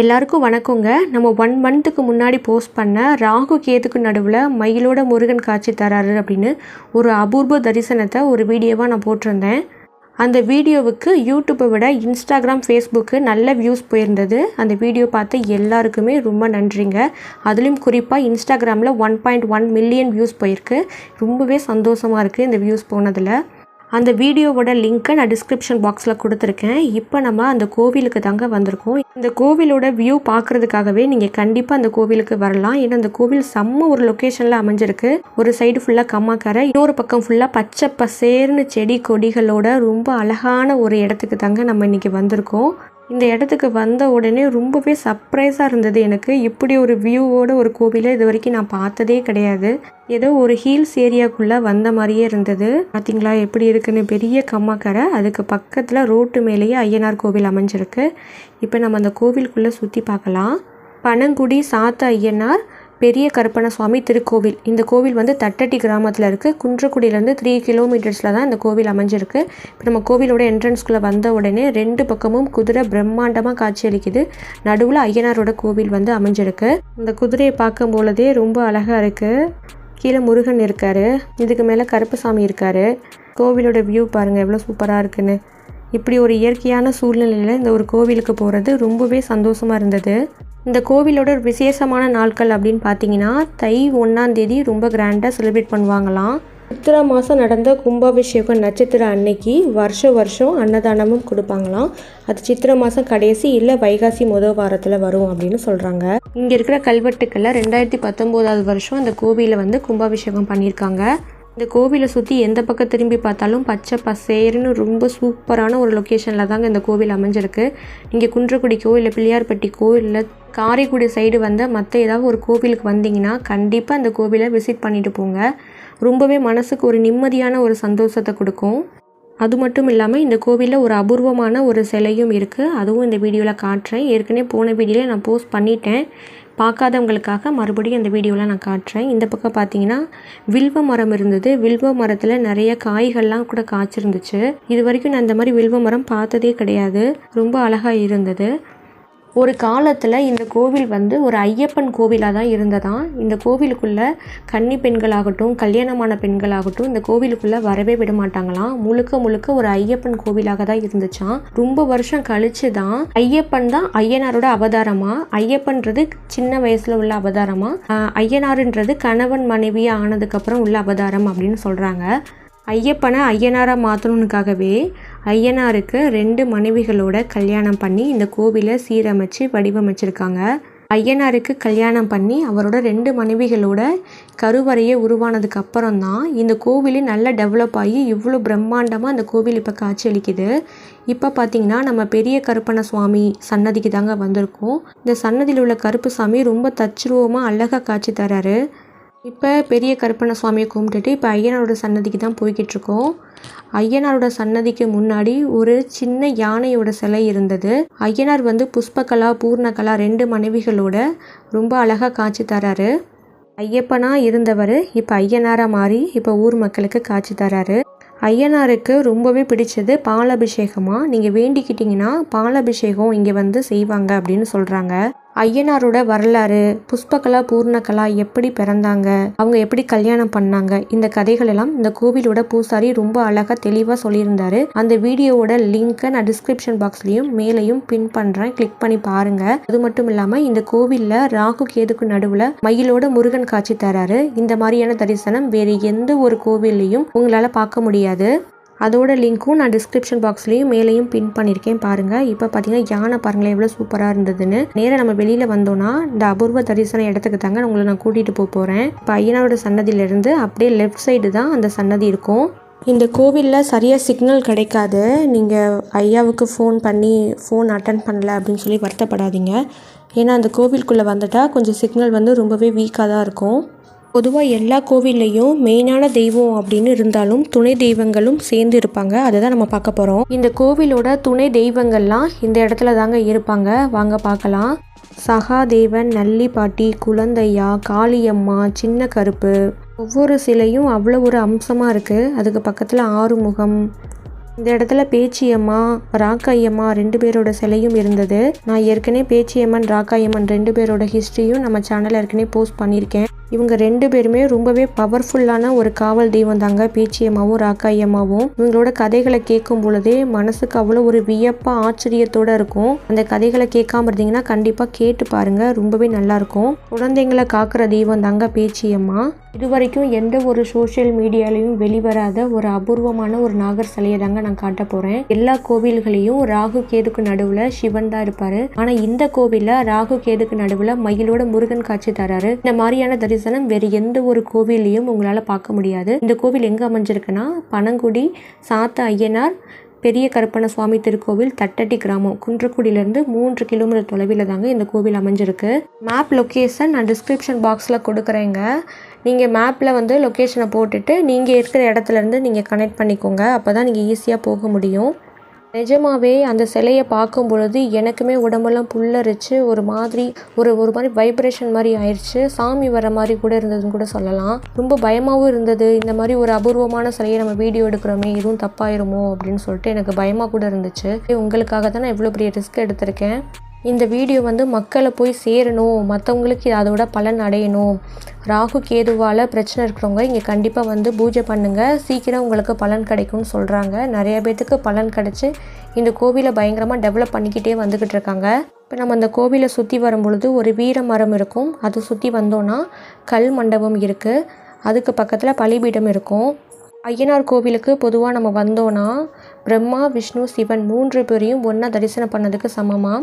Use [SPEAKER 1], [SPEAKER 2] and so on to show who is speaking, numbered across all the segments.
[SPEAKER 1] எல்லாருக்கும் வணக்கங்க. நம்ம ஒன் மந்த்துக்கு முன்னாடி போஸ்ட் பண்ண ராகு கேதுக்கு நடுவில் மயிலோட முருகன் காட்சி தராரு அப்படின்னு ஒரு அபூர்வ தரிசனத்தை ஒரு வீடியோவாக நான் போட்டிருந்தேன். அந்த வீடியோவுக்கு யூடியூப்பை விட இன்ஸ்டாகிராம் ஃபேஸ்புக்கு நல்ல வியூஸ் போயிருந்தது. அந்த வீடியோ பார்த்த எல்லாருக்குமே ரொம்ப நன்றிங்க. அதுலேயும் குறிப்பாக இன்ஸ்டாகிராமில் one point one million views போயிருக்கு. ரொம்பவே சந்தோஷமாக இருக்குது இந்த வியூஸ் போனதில். அந்த வீடியோவோட லிங்க்கை நான் டிஸ்கிரிப்ஷன் பாக்ஸில் கொடுத்துருக்கேன். இப்போ நம்ம அந்த கோவிலுக்கு தாங்க வந்திருக்கோம். இந்த கோவிலோட வியூ பார்க்குறதுக்காகவே நீங்கள் கண்டிப்பாக அந்த கோவிலுக்கு வரலாம். ஏன்னா அந்த கோவில் செம்ம ஒரு லொக்கேஷனில் அமைஞ்சிருக்கு. ஒரு சைடு ஃபுல்லாக கம்மாக்கரை இன்னொரு பக்கம் ஃபுல்லாக பச்சை பசேர்னு செடி கொடிகளோட ரொம்ப அழகான ஒரு இடத்துக்கு தாங்க நம்ம இன்றைக்கி வந்திருக்கோம். இந்த இடத்துக்கு வந்த உடனே ரொம்பவே சர்ப்ரைஸாக இருந்தது எனக்கு. இப்படி ஒரு வியூவோட ஒரு கோவிலை இது வரைக்கும் நான் பார்த்ததே கிடையாது. ஏதோ ஒரு ஹீல்ஸ் ஏரியாக்குள்ளே வந்த மாதிரியே இருந்தது. பார்த்தீங்களா? எப்படி இருக்குன்னு பெரிய கம்மாக்கரை. அதுக்கு பக்கத்தில் ரோட்டு மேலேயே ஐயனார் கோவில் அமைஞ்சிருக்கு. இப்போ நம்ம அந்த கோவிலுக்குள்ளே சுற்றி பார்க்கலாம். பனங்குடி சாத்த ஐயனார் பெரிய கருப்பண சுவாமி திருக்கோவில். இந்த கோவில் வந்து தட்டட்டி கிராமத்தில் இருக்குது குன்றக்குடியிலேருந்து த்ரீ கிலோமீட்டர்ஸில் தான் இந்த கோவில் அமைஞ்சிருக்கு. இப்போ நம்ம கோவிலோட என்ட்ரன்ஸ்குள்ளே வந்த உடனே ரெண்டு பக்கமும் குதிரை பிரம்மாண்டமாக காட்சியளிக்குது. நடுவில் ஐயனாரோட கோவில் வந்து அமைஞ்சிருக்கு. இந்த குதிரையை பார்க்கும் பொழுதே ரொம்ப அழகாக இருக்குது கீழே முருகன் இருக்காரு. இதுக்கு மேலே கருப்பசாமி இருக்காரு. கோவிலோட வியூ பாருங்கள் எவ்வளோ சூப்பராக இருக்குன்னு. இப்படி ஒரு இயற்கையான சூழ்நிலையில் இந்த ஒரு கோவிலுக்கு போகிறது ரொம்பவே சந்தோஷமாக இருந்தது. இந்த கோவிலோட விசேஷமான நாட்கள் அப்படின்னு பார்த்தீங்கன்னா தை ஒன்றாந்தேதி ரொம்ப கிராண்டாக செலிப்ரேட் பண்ணுவாங்களாம். சித்திரை மாதம் நடந்த கும்பாபிஷேகம் நட்சத்திர அன்னைக்கு வருஷம் வருஷம் அன்னதானமும் கொடுப்பாங்களாம். அது சித்திரை மாதம் கடைசி இல்லை வைகாசி முதல் வாரத்தில் வரும் அப்படின்னு சொல்கிறாங்க இங்கே இருக்கிற கல்வெட்டுக்களில் ரெண்டாயிரத்தி பத்தொம்போதாவது வருஷம் அந்த கோவிலில் வந்து கும்பாபிஷேகம் பண்ணியிருக்காங்க. இந்த கோவிலை சுற்றி எந்த பக்கம் திரும்பி பார்த்தாலும் பச்சை பசேர்னு ரொம்ப சூப்பரான ஒரு லொக்கேஷனில் தாங்க இந்த கோவில் அமைஞ்சிருக்கு. இங்கே குன்றக்குடிக்கோ இல்லை பிள்ளையார்பட்டிக்கோ இல்லை காரைக்குடி சைடு வந்த மற்ற ஏதாவது ஒரு கோவிலுக்கு வந்தீங்கன்னா கண்டிப்பாக அந்த கோவிலை விசிட் பண்ணிட்டு போங்க. ரொம்பவே மனசுக்கு ஒரு நிம்மதியான ஒரு சந்தோஷத்தை கொடுக்கும். அது மட்டும் இல்லாமல் இந்த கோவிலில் ஒரு அபூர்வமான ஒரு சிலையும் இருக்குது அதுவும் இந்த வீடியோவில் காட்டுறேன். ஏற்கனவே போன வீடியோவில் நான் போஸ்ட் பண்ணிட்டேன். பார்க்காதவங்களுக்காக மறுபடியும் அந்த வீடியோலாம் நான் காட்டுறேன். இந்த பக்கம் பார்த்தீங்கன்னா வில்வ மரம் இருந்தது. வில்வ மரத்தில் நிறைய காய்கள்லாம் கூட காய்ச்சிருந்துச்சு. இது வரைக்கும் நான் இந்த மாதிரி வில்வ மரம் பார்த்ததே கிடையாது. ரொம்ப அழகாக இருந்தது. ஒரு காலத்தில் இந்த கோவில் வந்து ஒரு ஐயப்பன் கோவிலாக தான் இருந்ததாம் இந்த கோவிலுக்குள்ளே கன்னி பெண்களாகட்டும் கல்யாணமான பெண்களாகட்டும் இந்த கோவிலுக்குள்ளே வரவே விட மாட்டாங்களாம் முழுக்க முழுக்க ஒரு ஐயப்பன் கோவிலாக தான் இருந்துச்சான் ரொம்ப வருஷம் கழிச்சு தான் ஐயப்பன் தான் ஐயனாரோட அவதாரமா? ஐயப்பன்றது சின்ன வயசில் உள்ள அவதாரமா? ஐயனாருன்றது கணவன் மனைவியாக ஆனதுக்கப்புறம் உள்ள அவதாரம் அப்படின்னு சொல்கிறாங்க ஐயப்பனை ஐயனாராக மாற்றணுனுக்காகவே ஐயனாருக்கு ரெண்டு மனைவிகளோட கல்யாணம் பண்ணி இந்த கோவிலை சீரமைச்சு வடிவமைச்சிருக்காங்க. ஐயனாருக்கு கல்யாணம் பண்ணி அவரோட ரெண்டு மனைவிகளோட கருவறையே உருவானதுக்கு அப்புறம் தான் இந்த கோவிலே நல்லா டெவலப் ஆகி இவ்வளோ பிரம்மாண்டமாக அந்த கோவில் இப்போ காட்சியளிக்குது. இப்போ பார்த்தீங்கன்னா நம்ம பெரிய கருப்பண்ண சுவாமி சன்னதிக்கு தாங்க வந்திருக்கோம். இந்த சன்னதியில் உள்ள கருப்பு சாமி ரொம்ப தச்சுருவமாக அழகாக காட்சி தராரு. இப்போ பெரிய கருப்பண்ண சுவாமியை கும்பிட்டுட்டு இப்போ ஐயனாரோட சன்னதிக்கு தான் போய்கிட்டு இருக்கோம் ஐயனாரோட சன்னதிக்கு முன்னாடி ஒரு சின்ன யானையோட சிலை இருந்தது. ஐயனார் வந்து புஷ்பகலா பூர்ணகலா ரெண்டு மனைவிகளோட ரொம்ப அழகாக காட்சி தராரு. ஐயப்பனா இருந்தவர் இப்போ ஐயனாராக மாறி இப்போ ஊர் மக்களுக்கு காட்சி தராரு. ஐயனாருக்கு ரொம்பவே பிடிச்சது பாலாபிஷேகமாக நீங்கள் வேண்டிக்கிட்டிங்கன்னா பாலாபிஷேகம் இங்கே வந்து செய்வாங்க அப்படின்னு சொல்கிறாங்க ஐயனாரோட வரலாறு புஷ்பகலா பூர்ணகலா எப்படி பிறந்தாங்க அவங்க எப்படி கல்யாணம் பண்ணாங்க இந்த கதைகள் எல்லாம் இந்த கோவிலோட பூசாரி ரொம்ப அழகாக தெளிவாக சொல்லியிருந்தாரு. அந்த வீடியோவோட லிங்க்கை நான் டிஸ்கிரிப்ஷன் பாக்ஸ்லையும் மேலையும் பின் பண்ணுறேன் கிளிக் பண்ணி பாருங்க. அது மட்டும் இல்லாமல் இந்த கோவிலில் ராகு கேதுக்கு நடுவில் மயிலோட முருகன் காட்சி தராரு. இந்த மாதிரியான தரிசனம் வேறு எந்த ஒரு கோவில்லையும் உங்களால் பார்க்க முடியாது. அதோட லிங்க்கும் நான் டிஸ்கிரிப்ஷன் பாக்ஸ்லேயும் மேலேயும் பின் பண்ணியிருக்கேன் பாருங்கள் இப்போ பார்த்தீங்கன்னா யானை பாருங்களேன் எவ்வளோ சூப்பராக இருந்ததுன்னு. நேராக நம்ம வெளியில் வந்தோன்னா இந்த அபூர்வ தரிசன இடத்துக்கு தாங்க உங்களை நான் கூட்டிகிட்டு போக போகிறேன் இப்போ ஐயனோட சன்னதியிலேருந்து அப்படியே லெஃப்ட் சைடு தான் அந்த சன்னதி இருக்கும். இந்த கோவிலில் சரியாக சிக்னல் கிடைக்காது. நீங்கள் ஐயாவுக்கு ஃபோன் பண்ணி ஃபோன் அட்டன் பண்ணல அப்படின்னு சொல்லி வருத்தப்படாதீங்க. ஏன்னா அந்த கோவிலுக்குள்ளே வந்துட்டால் கொஞ்சம் சிக்னல் வந்து ரொம்பவே வீக்காக தான் இருக்கும். பொதுவாக எல்லா கோவில்லையும் மெயினான தெய்வம் அப்படின்னு இருந்தாலும் துணை தெய்வங்களும் சேர்ந்து இருப்பாங்க. அதை தான் நம்ம பார்க்க போகிறோம் இந்த கோவிலோட துணை தெய்வங்கள்லாம் இந்த இடத்துல தாங்க இருப்பாங்க. வாங்க பார்க்கலாம். சகாதேவன் நல்லிப்பாட்டி குழந்தையா காளியம்மா சின்ன கருப்பு. ஒவ்வொரு சிலையும் அவ்வளோ ஒரு அம்சமாக இருக்குது அதுக்கு பக்கத்தில் ஆறுமுகம். இந்த இடத்துல பேச்சியம்மா ராக்காயம்மா ரெண்டு பேரோட சிலையும் இருந்தது. நான் ஏற்கனவே பேச்சியம்மன் ராக்காயம்மன் ரெண்டு பேரோட ஹிஸ்ட்ரியும் நம்ம சேனலில் ஏற்கனவே போஸ்ட் பண்ணியிருக்கேன். இவங்க ரெண்டு பேருமே ரொம்பவே பவர்ஃபுல்லான ஒரு காவல் தெய்வம் தாங்க. பேச்சியம்மாவும் ராக்காயம்மாவும் இவங்களோட கதைகளை கேட்கும் பொழுதே மனசுக்கு அவ்வளோ ஒரு வியப்பா ஆச்சரியத்தோட இருக்கும். அந்த கதைகளை கேட்காம இருந்தீங்கன்னா கண்டிப்பாக கேட்டு பாருங்க. ரொம்பவே நல்லா இருக்கும் குழந்தைங்களை காக்கிற தெய்வம் தாங்க பேச்சியம்மா இது வரைக்கும் எந்த ஒரு சோஷியல் மீடியாலையும் வெளிவராத ஒரு அபூர்வமான ஒரு நாகர் சிலையை தாங்க நான் காட்ட போகிறேன் எல்லா கோவில்களையும் ராகு கேதுக்கு நடுவில் சிவன் தான் இருப்பார். ஆனால் இந்த கோவிலில் ராகு கேதுக்கு நடுவில் மயிலோட முருகன் காட்சி தராரு. இந்த மாதிரியான தரிசனம் வேறு எந்த ஒரு கோவிலையும் உங்களால் பார்க்க முடியாது. இந்த கோவில் எங்கே அமைஞ்சிருக்குன்னா பனங்குடி சாத்த ஐயனார் பெரிய கருப்பண்ண சுவாமி திருக்கோவில் தட்டட்டி கிராமம். குன்றக்குடியிலேருந்து மூன்று கிலோமீட்டர் தொலைவில் தாங்க இந்த கோவில் அமைஞ்சிருக்கு. மேப் லொக்கேஷன் நான் டிஸ்கிரிப்ஷன் பாக்ஸில் கொடுக்குறேங்க. நீங்கள் மேப்பில் வந்து லொக்கேஷனை போட்டுட்டு நீங்கள் இருக்கிற இடத்துலேருந்து நீங்கள் கனெக்ட் பண்ணிக்கோங்க. அப்போ தான் நீங்கள் ஈஸியாக போக முடியும். நிஜமாவே அந்த சிலையை பார்க்கும் பொழுது எனக்குமே உடம்பெல்லாம் புல்லரிச்சு ஒரு மாதிரி ஒரு ஒரு மாதிரி வைப்ரேஷன் மாதிரி ஆயிடுச்சு சாமி வர மாதிரி கூட இருந்ததுன்னு கூட சொல்லலாம். ரொம்ப பயமாகவும் இருந்தது. இந்த மாதிரி ஒரு அபூர்வமான சிலையை நம்ம வீடியோ எடுக்கிறோமே எதுவும் தப்பாயிருமோ அப்படின்னு சொல்லிட்டு எனக்கு பயமாக கூட இருந்துச்சு. உங்களுக்காக தான் நான் இவ்வளோ பெரிய ரிஸ்க் எடுத்திருக்கேன். இந்த வீடியோ வந்து மக்களை போய் சேரணும். மற்றவங்களுக்கு அதோட பலன் அடையணும். ராகு கேதுவால் பிரச்சனை இருக்கிறவங்க இங்கே கண்டிப்பாக வந்து பூஜை பண்ணுங்கள் சீக்கிரம் உங்களுக்கு பலன் கிடைக்கும்னு சொல்கிறாங்க நிறைய பேர்த்துக்கு பலன் கிடச்சி இந்த கோவிலை பயங்கரமாக டெவலப் பண்ணிக்கிட்டே வந்துக்கிட்டு இருக்காங்க. இப்போ நம்ம அந்த கோவிலை சுற்றி வரும் பொழுது ஒரு வீர மரம் இருக்கும். அதை சுற்றி வந்தோன்னா கல் மண்டபம் இருக்குது அதுக்கு பக்கத்தில் பலிபீடம் இருக்கும். ஐயனார் கோவிலுக்கு பொதுவாக நம்ம வந்தோன்னா பிரம்மா விஷ்ணு சிவன் மூன்று பேரையும் ஒன்றா தரிசனம் பண்ணதுக்கு சமமாக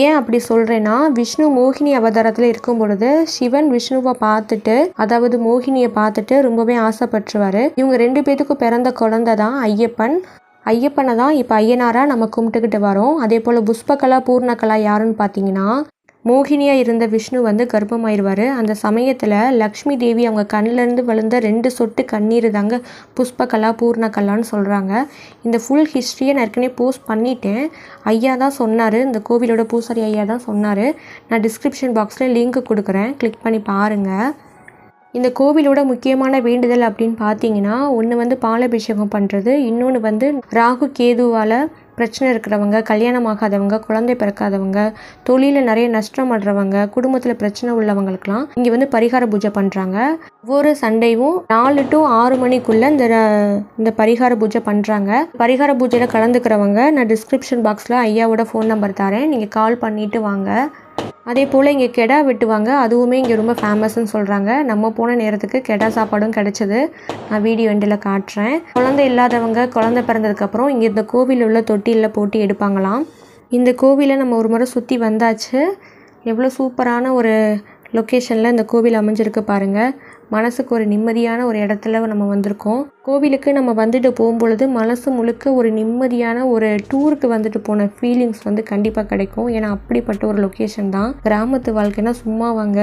[SPEAKER 1] ஏன் அப்படி சொல்கிறேன்னா விஷ்ணு மோகினி அவதாரத்தில் இருக்கும் பொழுது சிவன் விஷ்ணுவை பார்த்துட்டு அதாவது மோகினியை பார்த்துட்டு ரொம்பவே ஆசைப்பட்டுருவாரு. இவங்க ரெண்டு பேத்துக்கும் பிறந்த குழந்தை தான் ஐயப்பன். ஐயப்பனை தான் இப்போ ஐயனாராக நம்ம கும்பிட்டுக்கிட்டு வரோம். அதே போல் புஷ்பகலா பூர்ணகலா யாருன்னு பார்த்தீங்கன்னா மோகினியாக இருந்த விஷ்ணு வந்து கர்ப்பமாயிருவார். அந்த சமயத்தில் லக்ஷ்மி தேவி அவங்க கண்ணிலேருந்து விழுந்த ரெண்டு சொட்டு கண்ணீர் தாங்க புஷ்பகலா பூர்ணகலான்னு சொல்கிறாங்க இந்த ஃபுல் ஹிஸ்ட்ரியை நான் ஏற்கனவே போஸ்ட் பண்ணிட்டேன். ஐயா தான் சொன்னார். இந்த கோவிலோட பூசாரி ஐயா தான் சொன்னார். நான் டிஸ்கிரிப்ஷன் பாக்ஸில் லிங்க் கொடுக்குறேன். கிளிக் பண்ணி பாருங்கள் இந்த கோவிலோட முக்கியமான வேண்டுதல் அப்படின்னு பார்த்தீங்கன்னா ஒன்று வந்து பாலபிஷேகம் பண்ணுறது இன்னொன்று வந்து ராகு கேதுவால் பிரச்சனை இருக்கிறவங்க கல்யாணம் ஆகாதவங்க குழந்தை பிறக்காதவங்க தொழிலில் நிறைய நஷ்டம் பண்ணுறவங்க குடும்பத்தில் பிரச்சனை உள்ளவங்களுக்குலாம் இங்கே வந்து பரிகார பூஜை பண்ணுறாங்க ஒவ்வொரு சண்டையும் நாலு டு ஆறு மணிக்குள்ளே இந்த இந்த பரிகார பூஜை பண்ணுறாங்க பரிகார பூஜையில் கலந்துக்கிறவங்க நான் டிஸ்கிரிப்ஷன் பாக்ஸில் ஐயாவோட ஃபோன் நம்பர் தரேன். நீங்கள் கால் பண்ணிவிட்டு வாங்க. அதே போல் இங்கே கெடா வெட்டுவாங்க. அதுவுமே இங்கே ரொம்ப ஃபேமஸ்ன்னு சொல்கிறாங்க நம்ம போன நேரத்துக்கு கெடா சாப்பாடும் கிடச்சிது. நான் வீடியோ எண்டில் காட்டுறேன் குழந்தை இல்லாதவங்க குழந்தை பிறந்ததுக்கப்புறம் இங்கே இந்த கோவிலில் உள்ள தொட்டியில் போட்டு எடுப்பாங்களாம். இந்த கோவிலை நம்ம ஒரு முறை சுற்றி வந்தாச்சு. எவ்வளோ சூப்பரான ஒரு லொக்கேஷனில் இந்த கோவில் அமைஞ்சிருக்கு பாருங்கள் மனசுக்கு ஒரு நிம்மதியான ஒரு இடத்துல நம்ம வந்திருக்கோம். கோவிலுக்கு நம்ம வந்துட்டு போகும்பொழுது மனசு முழுக்க ஒரு நிம்மதியான ஒரு டூருக்கு வந்துட்டு போன ஃபீலிங்ஸ் வந்து கண்டிப்பாக கிடைக்கும். ஏன்னா அப்படிப்பட்ட ஒரு லொக்கேஷன் தான். கிராமத்து வாழ்க்கைனா சும்மா வாங்க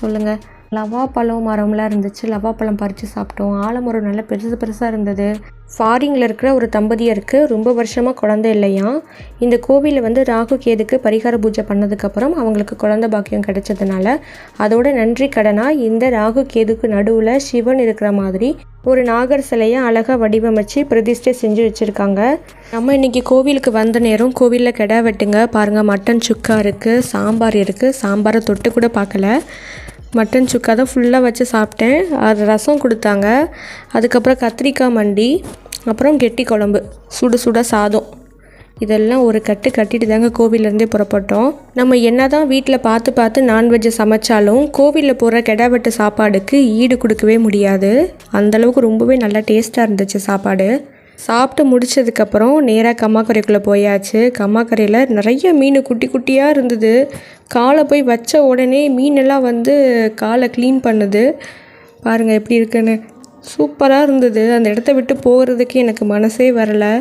[SPEAKER 1] சொல்லுங்கள் லவா பழம் மரம்லாம் இருந்துச்சு. லவா பழம் பறித்து சாப்பிட்டோம். ஆலமரம் நல்லா பெருசு பெருசாக இருந்தது. ஃபாரிங்கில் இருக்கிற ஒரு தம்பதியருக்கு ரொம்ப வருஷமாக குழந்தை இல்லையா? இந்த கோவிலில் வந்து ராகு கேதுக்கு பரிகார பூஜை பண்ணதுக்கப்புறம் அவங்களுக்கு குழந்தை பாக்கியம் கிடைச்சதுனால அதோட நன்றி கடனாக இந்த ராகு கேதுக்கு நடுவில் சிவன் இருக்கிற மாதிரி ஒரு நாகர் சிலையை அழகாக வடிவமைச்சு பிரதிஷ்டை செஞ்சு வச்சுருக்காங்க. நம்ம இன்றைக்கி கோவிலுக்கு வந்த நேரம் கோவிலில் கிடா வெட்டுங்க. பாருங்கள் மட்டன் சுக்கா இருக்குது சாம்பார் இருக்குது சாம்பாரை தொட்டு கூட பார்க்கல. மட்டன் சுக்கா தான் ஃபுல்லாக வச்சு சாப்பிட்டேன். அது ரசம் கொடுத்தாங்க. அதுக்கப்புறம் கத்திரிக்காய் மண்டி அப்புறம் கெட்டி குழம்பு. சுட சுட சாதம். இதெல்லாம் ஒரு கட்டு கட்டிட்டு தாங்க கோவிலேருந்தே புறப்பட்டோம். நம்ம என்ன தான் வீட்டில் பார்த்து பார்த்து நான்வெஜ்ஜை சமைச்சாலும் கோவிலில் போகிற கெடாவெட்டு சாப்பாடுக்கு ஈடு கொடுக்கவே முடியாது. அந்தளவுக்கு ரொம்பவே நல்லா டேஸ்ட்டாக இருந்துச்சு சாப்பாடு. சாப்பிட்டு முடிச்சதுக்கப்புறம் நேராக கம்மாக்கரைக்குள்ளே போயாச்சு. கம்மாக்கரையில் நிறைய மீன் குட்டி குட்டியாக இருந்தது. காலை போய் வச்ச உடனே மீனெல்லாம் வந்து காலை க்ளீன் பண்ணுது. பாருங்கள் எப்படி இருக்குன்னு. சூப்பராக இருந்தது. அந்த இடத்த விட்டு போகிறதுக்கு எனக்கு மனசே வரலை.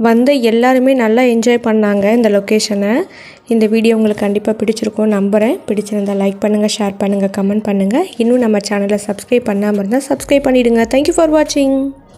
[SPEAKER 1] வந்த எல்லாருமே நல்லா என்ஜாய் பண்ணாங்க இந்த லொக்கேஷனை இந்த வீடியோ உங்களுக்கு கண்டிப்பாக பிடிச்சிருக்கும் நம்புகிறேன் பிடிச்சிருந்தால் லைக் பண்ணுங்கள் ஷேர் பண்ணுங்கள் கமெண்ட் பண்ணுங்கள் இன்னும் நம்ம சேனலை சப்ஸ்கிரைப் பண்ணாமல் இருந்தால் சப்ஸ்கிரைப் பண்ணிவிடுங்க தேங்க்யூ ஃபார் வாட்சிங்